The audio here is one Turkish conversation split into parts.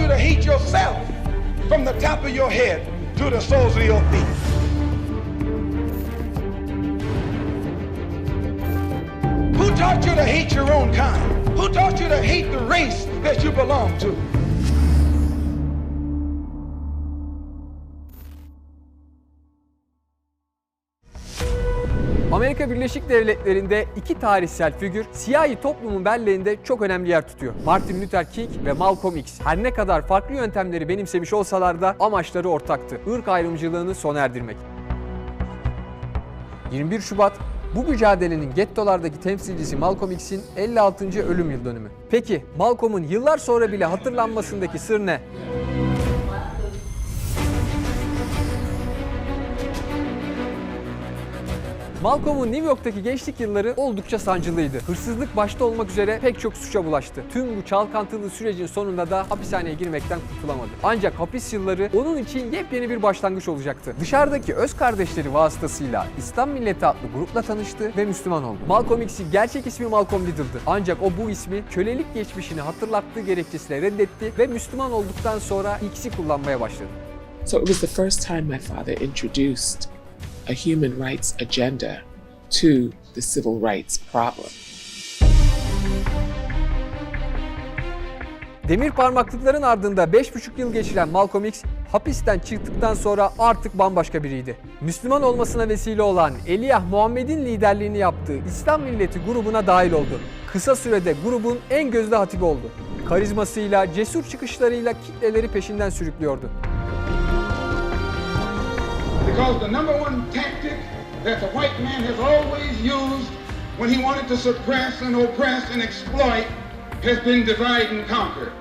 you to hate yourself from the top of your head to the soles of your feet? Who taught you to hate your own kind? Who taught you to hate the race that you belong to? Amerika Birleşik Devletleri'nde iki tarihsel figür siyahi toplumun belleğinde çok önemli yer tutuyor. Martin Luther King ve Malcolm X. Her ne kadar farklı yöntemleri benimsemiş olsalar da amaçları ortaktı. Irk ayrımcılığını sona erdirmek. 21 Şubat bu mücadelenin gettolardaki temsilcisi Malcolm X'in 56. ölüm yıl dönümü. Peki Malcolm'un yıllar sonra bile hatırlanmasındaki sır ne? Malcolm'un New York'taki gençlik yılları oldukça sancılıydı. Hırsızlık başta olmak üzere pek çok suça bulaştı. Tüm bu çalkantılı sürecin sonunda da hapishaneye girmekten kurtulamadı. Ancak hapis yılları onun için yepyeni bir başlangıç olacaktı. Dışarıdaki öz kardeşleri vasıtasıyla İslam Milleti adlı grupla tanıştı ve Müslüman oldu. Malcolm X'in gerçek ismi Malcolm Little'dı. Ancak o bu ismi kölelik geçmişini hatırlattığı gerekçesiyle reddetti ve Müslüman olduktan sonra X'i kullanmaya başladı. So it was the first time my father introduced a human rights agenda to the civil rights problem. Demir parmaklıkların ardında 5,5 yıl geçiren Malcolm X hapisten çıktıktan sonra artık bambaşka biriydi. Müslüman olmasına vesile olan Eliyah Muhammed'in liderliğini yaptığı İslam Milleti grubuna dahil oldu. Kısa sürede grubun en gözde hatibi oldu. Karizmasıyla, cesur çıkışlarıyla kitleleri peşinden sürüklüyordu. Because the number one tactic that the white man has always used when he wanted to suppress and oppress and exploit has been divide and conquer.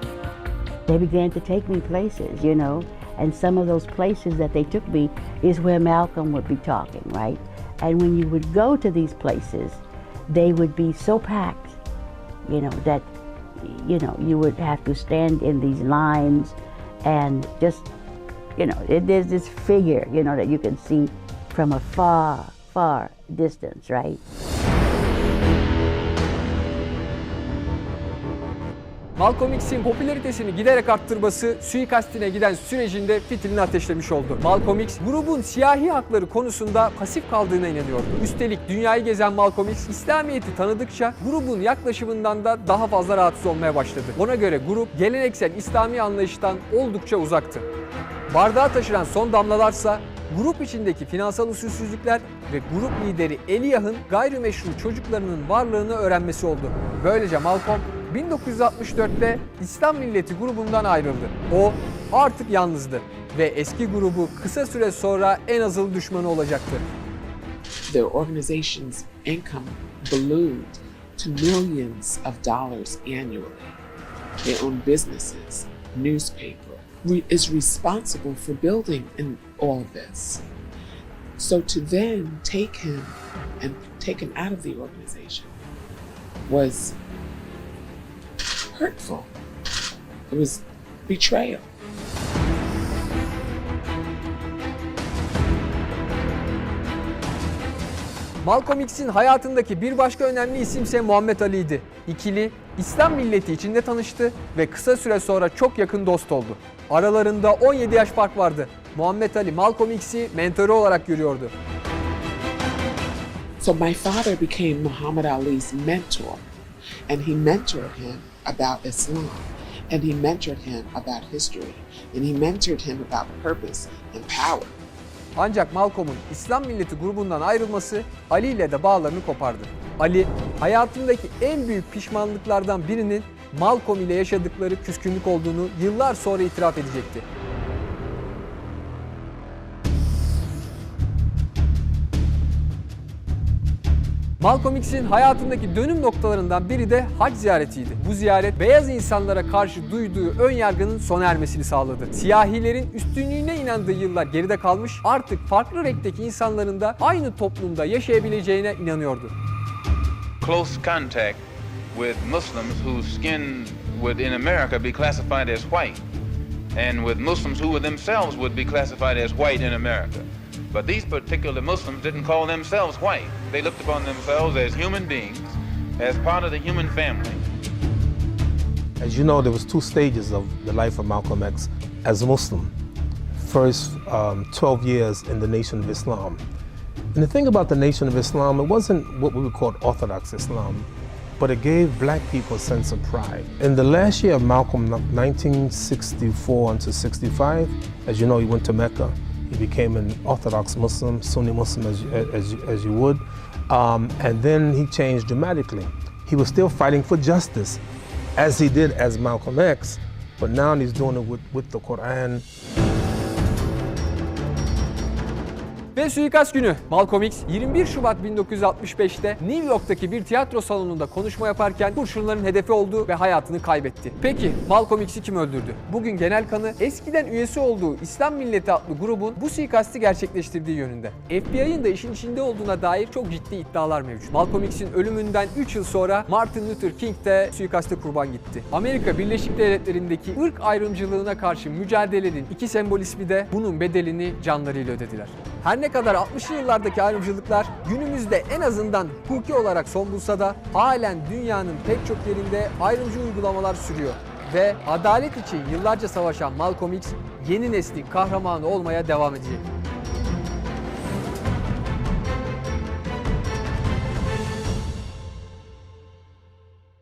They began to take me places, you know, and some of those places that they took me is where Malcolm would be talking, right? And when you would go to these places, they would be so packed, you know, that, you know, you would have to stand in these lines and just, you know, it, there's this figure, you know, that you can see from a far, far distance, right? Malcolm X'in popülaritesini giderek arttırması suikastine giden sürecinde fitilini ateşlemiş oldu. Malcolm X grubun siyahi hakları konusunda pasif kaldığına inanıyordu. Üstelik dünyayı gezen Malcolm X İslamiyet'i tanıdıkça grubun yaklaşımından da daha fazla rahatsız olmaya başladı. Ona göre grup geleneksel İslami anlayıştan oldukça uzaktı. Bardağı taşıran son damlalarsa grup içindeki finansal usulsüzlükler ve grup lideri Eliyah'ın gayrimeşru çocuklarının varlığını öğrenmesi oldu. Böylece Malcolm 1964'te İslam Milleti grubundan ayrıldı. O artık yalnızdı ve eski grubu kısa süre sonra en azılı düşmanı olacaktı. Their organization's income ballooned to millions of dollars annually. They own businesses, newspaper, is responsible for building in all of this. So to then take him and take him out of the organization was hurtful. It was betrayal. Malcolm X'in hayatındaki bir başka önemli isimse Muhammed Ali'ydi. İkili İslam milleti içinde tanıştı ve kısa süre sonra çok yakın dost oldu. Aralarında 17 yaş fark vardı. Muhammed Ali Malcolm X'i mentörü olarak görüyordu. So my father became Muhammad Ali's mentor, and he mentored him about Islam, and he mentored him about history, and he mentored him about purpose and power. Ancak Malcolm'un İslam Milleti grubundan ayrılması Ali ile de bağlarını kopardı. Ali, hayatındaki en büyük pişmanlıklardan birinin Malcolm ile yaşadıkları küskünlük olduğunu yıllar sonra itiraf edecekti. Malcolm X'in hayatındaki dönüm noktalarından biri de hac ziyaretiydi. Bu ziyaret beyaz insanlara karşı duyduğu ön yargının sona ermesini sağladı. Siyahilerin üstünlüğüne inandığı yıllar geride kalmış, artık farklı renkteki insanların da aynı toplumda yaşayabileceğine inanıyordu. close contact with Muslims whose skin would in America be classified as white, and with Muslims who themselves would be classified as white in America. But these particular Muslims didn't call themselves white. They looked upon themselves as human beings, as part of the human family. As you know, there was two stages of the life of Malcolm X as a Muslim. First, um, 12 years in the Nation of Islam. And the thing about the Nation of Islam, it wasn't what we would call Orthodox Islam, but it gave black people a sense of pride. In the last year of Malcolm, 1964 until 65, as you know, he went to Mecca. He became an Orthodox Muslim, Sunni Muslim, as, as, as you would. Um, and then he changed dramatically. He was still fighting for justice, as he did as Malcolm X, but now he's doing it with, with the Quran Ve suikast günü Malcolm X 21 Şubat 1965'te New York'taki bir tiyatro salonunda konuşma yaparken kurşunların hedefi oldu ve hayatını kaybetti. Peki Malcolm X'i kim öldürdü? Bugün genel kanı eskiden üyesi olduğu İslam Milleti adlı grubun bu suikasti gerçekleştirdiği yönünde. FBI'ın da işin içinde olduğuna dair çok ciddi iddialar mevcut. Malcolm X'in ölümünden 3 yıl sonra Martin Luther King de suikaste kurban gitti. Amerika Birleşik Devletleri'ndeki ırk ayrımcılığına karşı mücadelenin iki sembol ismi de bunun bedelini canlarıyla ödediler. Her ne kadar 60'lı yıllardaki ayrımcılıklar günümüzde en azından hukuki olarak son bulsa da halen dünyanın pek çok yerinde ayrımcı uygulamalar sürüyor. Ve adalet için yıllarca savaşan Malcolm X yeni neslin kahramanı olmaya devam edecek.